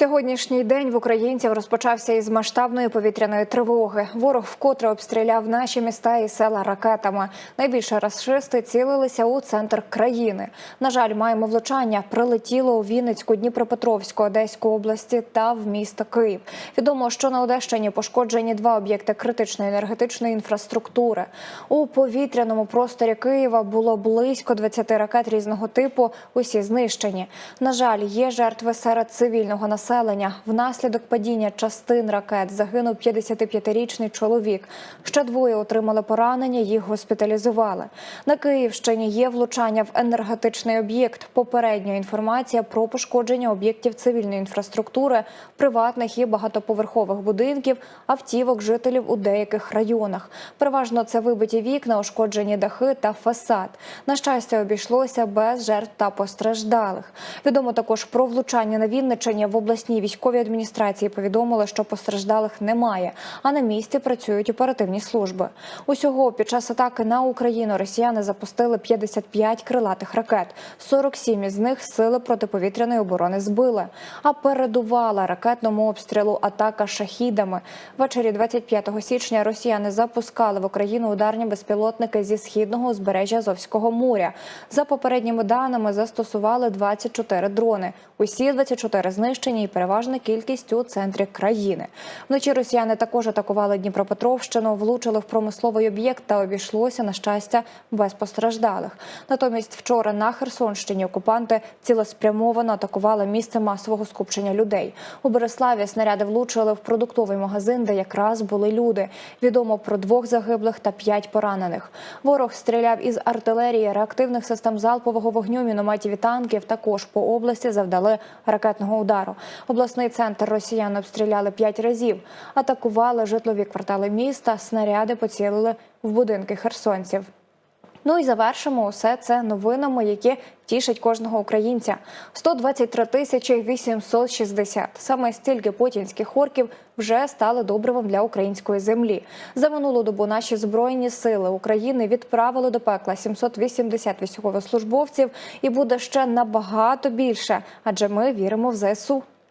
Сьогоднішній день в українців розпочався із масштабної повітряної тривоги. Ворог вкотре обстріляв наші міста і села ракетами. Найбільше рашисти цілилися у центр країни. На жаль, маємо влучання. Прилетіло у Вінницьку, Дніпропетровську, Одеську області та в місто Київ. Відомо, що на Одещині пошкоджені два об'єкти критичної енергетичної інфраструктури. У повітряному просторі Києва було близько 20 ракет різного типу. Усі знищені. На жаль, є жертви серед цивільного населення. Внаслідок падіння частин ракет загинув 55-річний чоловік. Ще двоє отримали поранення, їх госпіталізували. На Київщині є влучання в енергетичний об'єкт. Попередня інформація про пошкодження об'єктів цивільної інфраструктури, приватних і багатоповерхових будинків, автівок жителів у деяких районах. Переважно це вибиті вікна, ушкоджені дахи та фасад. На щастя, обійшлося без жертв та постраждалих. Відомо також про влучання на Вінниччині в обласній військовій адміністрації повідомили, що постраждалих немає, а на місці працюють оперативні служби. Усього під час атаки на Україну росіяни запустили 55 крилатих ракет. 47 із них сили протиповітряної оборони збили. А передувала ракетному обстрілу атака шахідами. Ввечері 25 січня росіяни запускали в Україну ударні безпілотники зі східного узбережжя Азовського моря. За попередніми даними застосували 24 дрони. Усі 24 знищені і переважна кількість у центрі країни. Вночі росіяни також атакували Дніпропетровщину, влучили в промисловий об'єкт та обійшлося на щастя без постраждалих. Натомість вчора на Херсонщині окупанти цілеспрямовано атакували місце масового скупчення людей. У Береславі снаряди влучили в продуктовий магазин, де якраз були люди. Відомо про двох загиблих та п'ять поранених. Ворог стріляв із артилерії, реактивних систем залпового вогню, мінометів і танків. Також по області завдали ракетного удару. Обласний центр росіяни обстріляли п'ять разів. Атакували житлові квартали міста. Снаряди поцілили в будинки херсонців. Ну і завершимо усе це новинами, які тішать кожного українця. 123 тисячі 860. Саме стільки путінських орків вже стали добривом для української землі. За минулу добу наші збройні сили України відправили до пекла 780 військовослужбовців, і буде ще набагато більше, адже ми віримо в ЗСУ.